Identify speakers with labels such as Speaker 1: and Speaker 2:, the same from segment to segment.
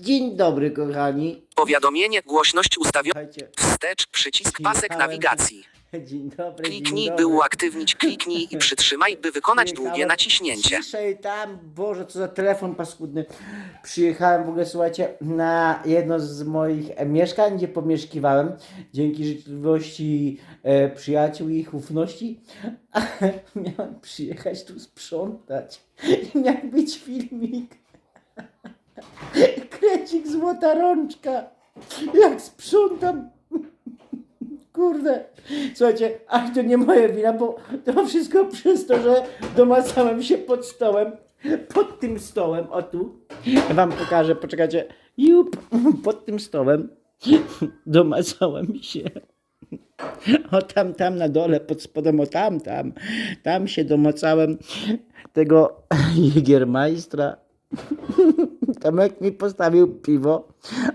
Speaker 1: Dzień dobry, kochani.
Speaker 2: Powiadomienie, głośność ustawiona.
Speaker 1: Słuchajcie,
Speaker 2: Wstecz, przycisk, pasek nawigacji.
Speaker 1: dzień dobry.
Speaker 2: Kliknij,
Speaker 1: dzień
Speaker 2: by
Speaker 1: dobry.
Speaker 2: uaktywnić, kliknij i przytrzymaj, by wykonać długie
Speaker 1: Przyjechałem
Speaker 2: naciśnięcie.
Speaker 1: Ciszej tam, Boże, co za telefon paskudny. Przyjechałem w ogóle, słuchajcie, na jedno z moich e, mieszkań, gdzie pomieszkiwałem, dzięki życzliwości e, przyjaciół i ich ufności. A miałem przyjechać tu sprzątać. I miał być filmik. Krecik złota rączka. Jak sprzątam. Kurde. Słuchajcie, ale to nie moja wina, bo to wszystko przez to, że domacałem się pod stołem. Pod tym stołem, o tu. Ja wam pokażę, poczekajcie. Jup, pod tym stołem domacałem się. O tam, tam na dole, pod spodem, o tam, tam. Tam się domacałem tego Jägermeistra. Tomek mi postawił piwo,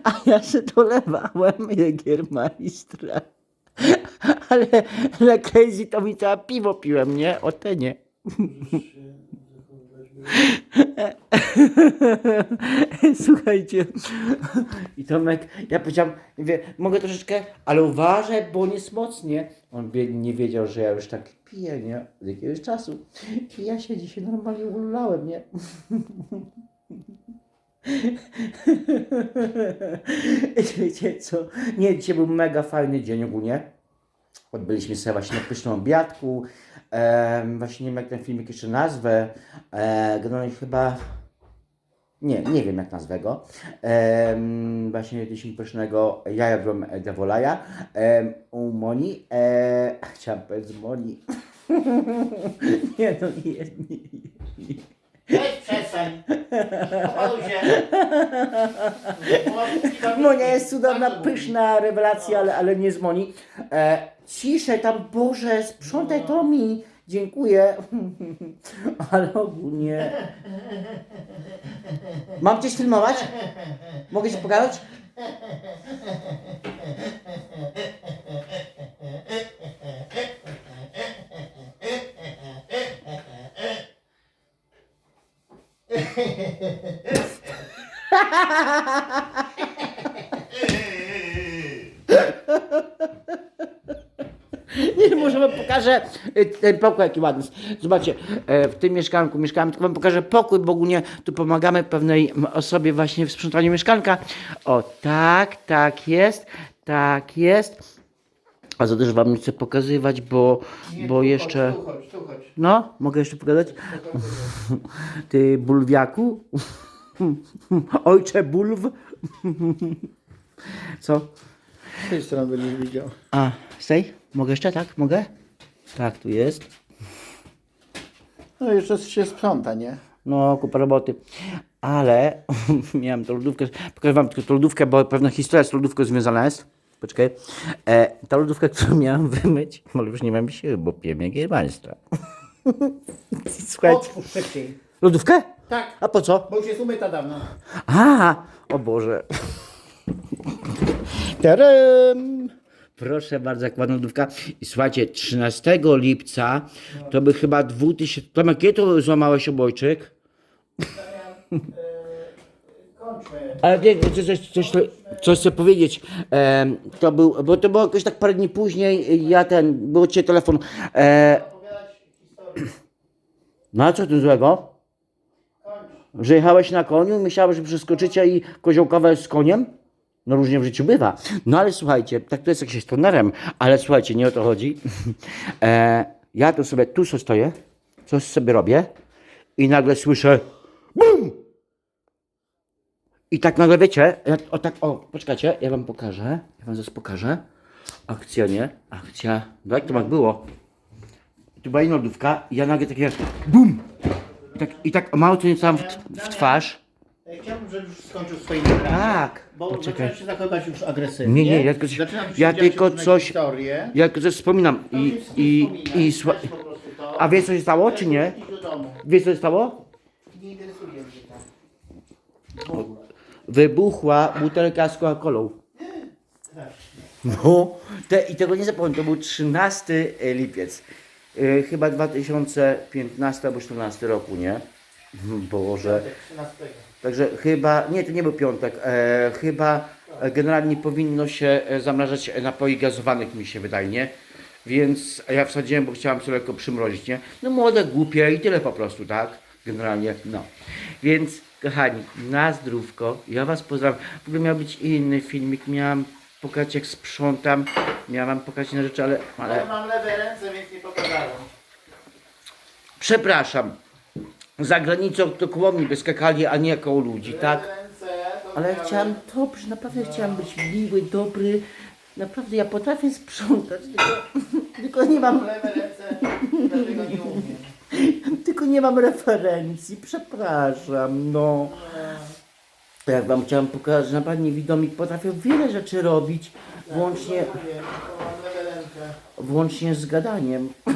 Speaker 1: a ja się dolewałem Jägermeistra. Ale na crazy to mi całe piwo piłem, nie? O te nie. Słuchajcie. I Tomek, ja powiedziałem, mówię, mogę troszeczkę, ale uważaj, bo nie smocnie. On nie wiedział, że ja już tak piję, nie? Od jakiegoś czasu. I ja się dzisiaj normalnie ulałem, nie? Wiecie co? Nie, dzisiaj był mega fajny dzień ogólnie. Odbyliśmy sobie właśnie na pysznym obiadku. Właśnie nie wiem jak ten filmik jeszcze nazwę. E, generalnie chyba... Nie, nie wiem jak nazwę go. Em, właśnie jedliśmy pysznego jaja w Devolaja em, u Moni. E, chciałem powiedzieć Moni. nie no, nie, nie, nie.
Speaker 3: Weź przestań.
Speaker 1: Monia jest cudowna, pyszna rewelacja, ale, ale nie z Moni. E, ciszej tam, Boże, sprzątaj to mi. Dziękuję. ale ogólnie... Mam coś filmować? Mogę się pokazać? Nie, może wam pokażę y, ten pokój, jaki ładny. Zobaczcie, e, w tym mieszkanku mieszkamy, tylko wam pokażę pokój, bo ogólnie tu pomagamy pewnej osobie właśnie w sprzątaniu mieszkanka. O, tak, tak jest, tak jest. A za też wam nie chcę pokazywać, bo, bo jeszcze...
Speaker 3: Tu chodź, tu chodź.
Speaker 1: No, mogę jeszcze pokazać? Ty bulwiaku? Ojcze bulw? Co?
Speaker 3: Z tej strony będziesz widział.
Speaker 1: A, z tej? Mogę jeszcze, tak? Mogę? Tak, tu jest.
Speaker 3: No jeszcze się sprząta, nie?
Speaker 1: No, kupa roboty. Ale miałem tą lodówkę. Pokażę wam tylko tą lodówkę, bo pewna historia z lodówką związana jest. Poczekaj. E, ta lodówka, którą miałem wymyć, ale już nie mam siły, bo piję Jägermeistra. Słuchajcie.
Speaker 3: Otwórz szybciej.
Speaker 1: Lodówkę?
Speaker 3: Tak,
Speaker 1: A po co?
Speaker 3: bo już jest umyta dawno.
Speaker 1: A, o Boże. Tadam! Proszę bardzo, jak ładna lodówka. I słuchajcie, 13 lipca to by chyba 2000... Tomek, kiedy to złamałeś obojczyk?
Speaker 3: Kończmy.
Speaker 1: Ale nie, coś, coś, coś, coś chcę powiedzieć. Em, to był, bo to było jakoś tak parę dni później, ja ten, był cię telefon. E, no a co tu złego? Że jechałeś na koniu myślałeś, że przeskoczycie i koziołkowa jest z koniem? No różnie w życiu bywa. No ale słuchajcie, tak to jest jak się z trenerem, ale słuchajcie, nie o to chodzi. E, ja tu sobie, tu sobie stoję, coś sobie robię i nagle słyszę BUM! I tak nagle wiecie, jak, o tak, o, poczekajcie, ja wam pokażę, ja wam zaraz pokażę. Akcja, nie? Akcja, no jak to tak było? Tu była inna lodówka i ja nagle takie BUM! Tak, I tak mało co nie całam w, w twarz.
Speaker 3: Chciałbym, żebyś już skończył swoje nagranie.
Speaker 1: Tak,
Speaker 3: Bo
Speaker 1: poczekaj.
Speaker 3: zaczynasz się zachowywać już agresywnie.
Speaker 1: Nie, nie, ja tylko-
Speaker 3: Zaczynasz już
Speaker 1: ja tylko coś-
Speaker 3: Historie.
Speaker 1: Jak coś wspominam i, i,
Speaker 3: wspominaj,
Speaker 1: i, sła-. A wiesz co się stało, czy nie? Wiesz co się stało?
Speaker 3: Nie interesuje mnie tam.
Speaker 1: Wybuchła butelka z Coca-Colą. No, te, i tego nie zapomnę, to był 13 lipiec. Yy, chyba 2015 albo 2014 roku, nie? Boże.
Speaker 3: Piątek 13.
Speaker 1: Także chyba, nie, to nie był piątek, e, chyba e, generalnie powinno się e, zamrażać napoi gazowanych, mi się wydaje, nie? Więc ja wsadziłem, bo chciałam sobie lekko przymrozić, nie? No młode, głupie i tyle po prostu, tak? Generalnie, no. Więc, kochani, na zdrówko, ja Was pozdrawiam. W ogóle miał być inny filmik, miałam pokazać jak sprzątam, miałam pokazać inne rzeczy, ale, ale
Speaker 3: Ale mam lewe ręce, więc nie pokazałem.
Speaker 1: przepraszam. Za granicą to koło mnie by skakali, a nie koło ludzi, tak?
Speaker 3: Lewe ręce, to
Speaker 1: Ale chciałem dobrze, naprawdę chciałem być miły, dobry. Naprawdę ja potrafię sprzątać, tylko, tylko nie mam,
Speaker 3: Lewe ręce, dlatego nie
Speaker 1: nie mam referencji, przepraszam, no. Jak wam chciałem pokazać, że naprawdę niewidomi potrafią wiele rzeczy robić, włącznie, włącznie z gadaniem.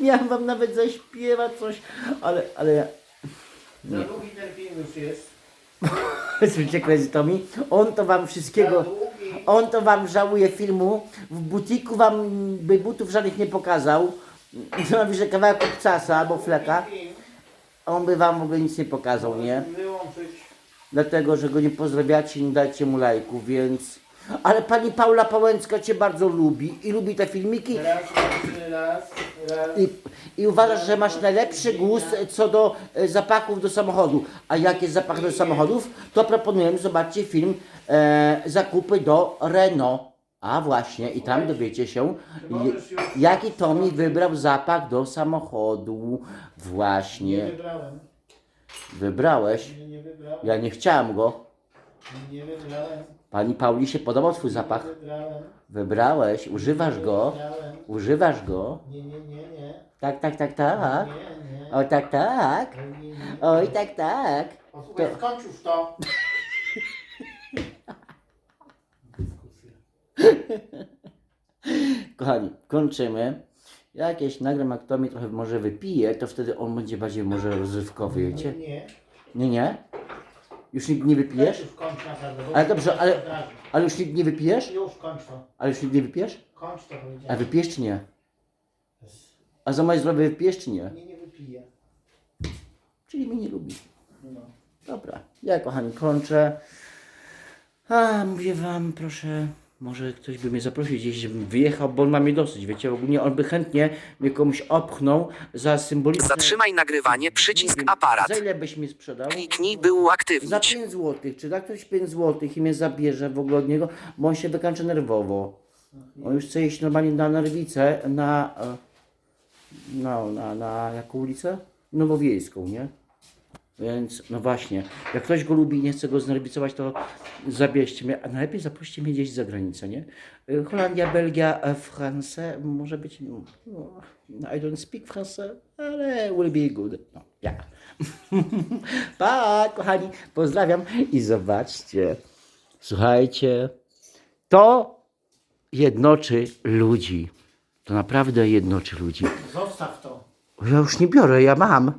Speaker 1: Miałem wam nawet zaśpiewać coś, ale, ale ja...
Speaker 3: Za długi ten film już jest.
Speaker 1: Słyszycie, Crazy Tommy? On to wam wszystkiego... On to wam żałuje filmu. W butiku wam by butów żadnych nie pokazał. No, że kawałek obcasa albo fleka. On by wam w ogóle nic nie pokazał, nie?
Speaker 3: Wyłączyć.
Speaker 1: Dlatego, że go nie pozdrawiacie i nie dajcie mu lajków, więc... Ale pani Paula Pałęcka cię bardzo lubi i lubi te filmiki
Speaker 3: Raz, raz, raz, raz.
Speaker 1: i, i uważasz, że masz najlepszy gust co do e, zapachów do samochodu. A jakie zapachy do samochodów? To proponuję, zobaczcie film e, zakupy do Renault. A właśnie, i tam dowiecie się, jaki Tommy wybrał zapach do samochodu.
Speaker 3: Nie
Speaker 1: Właśnie,
Speaker 3: wybrałem.
Speaker 1: wybrałeś.
Speaker 3: Nie, nie wybrałem.
Speaker 1: Ja nie chciałem go.
Speaker 3: Nie wybrałem.
Speaker 1: Pani Pauli się podobał twój zapach.
Speaker 3: Wybrałem.
Speaker 1: Wybrałeś, używasz go.
Speaker 3: Wybrałem.
Speaker 1: Używasz go.
Speaker 3: Nie, nie, nie, nie.
Speaker 1: Tak, tak, tak, tak.
Speaker 3: Nie, nie.
Speaker 1: O tak, tak.
Speaker 3: Nie, nie, nie.
Speaker 1: Oj, tak, tak. To-
Speaker 3: skończ już to.
Speaker 1: Kochani, kończymy. Jakieś nagram, jak to mi trochę może wypije, to wtedy on będzie bardziej może rozrywkowy, wiecie?
Speaker 3: Nie.
Speaker 1: Nie, nie? Już nigdy nie wypijesz?
Speaker 3: Już kończ naprawdę. bo
Speaker 1: Ale dobrze, ale-
Speaker 3: od razu.
Speaker 1: Ale już nigdy nie wypijesz?
Speaker 3: Już kończ to.
Speaker 1: Ale już nigdy nie wypijesz?
Speaker 3: Kończ to
Speaker 1: A
Speaker 3: powiedziałem.
Speaker 1: wypijesz czy nie? A za moje zdrowie wypijesz czy nie?
Speaker 3: Nie, nie wypiję.
Speaker 1: Czyli mnie nie lubi.
Speaker 3: No.
Speaker 1: Dobra, ja kochani kończę. A, mówię wam, proszę, może ktoś by mnie zaprosił gdzieś, żebym wyjechał, bo on ma mnie dosyć, wiecie, ogólnie on by chętnie mnie komuś opchnął za symboliczne...
Speaker 2: Zatrzymaj nagrywanie,
Speaker 1: nie
Speaker 2: przycisk
Speaker 1: wiem,
Speaker 2: aparat.
Speaker 1: Za ile byś mi sprzedał?
Speaker 2: Kliknij, by
Speaker 1: Za
Speaker 2: uaktywnić.
Speaker 1: 5 złotych. Czy da ktoś 5 złotych i mnie zabierze w ogóle od niego, bo on się wykańcza nerwowo. On już chce iść normalnie na nerwicę, na... e, No, na, na jaką ulicę? Nowowiejską, nie? Więc, no właśnie, jak ktoś go lubi i nie chce go znerwicować, to zabierzcie mnie, a najlepiej zaproście mnie gdzieś za granicę, nie? Y, Holandia, Belgia, e, France, może być, no, no, I don't speak France, ale will be good. No, ja. pa, kochani, pozdrawiam i zobaczcie, słuchajcie, to jednoczy ludzi. To naprawdę jednoczy ludzi.
Speaker 3: Zostaw to.
Speaker 1: Ja już nie biorę, ja mam.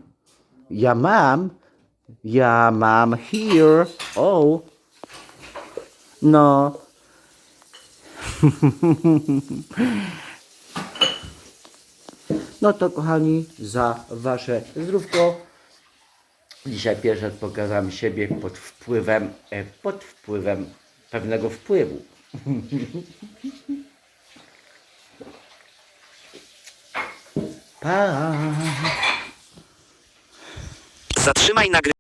Speaker 1: Ja mam. Ja mam here. O. No. No to kochani, za wasze zdrówko. Dzisiaj pierwszy raz pokazałem siebie pod wpływem, e, pod wpływem pewnego wpływu. Pa.
Speaker 2: Zatrzymaj nagrywanie.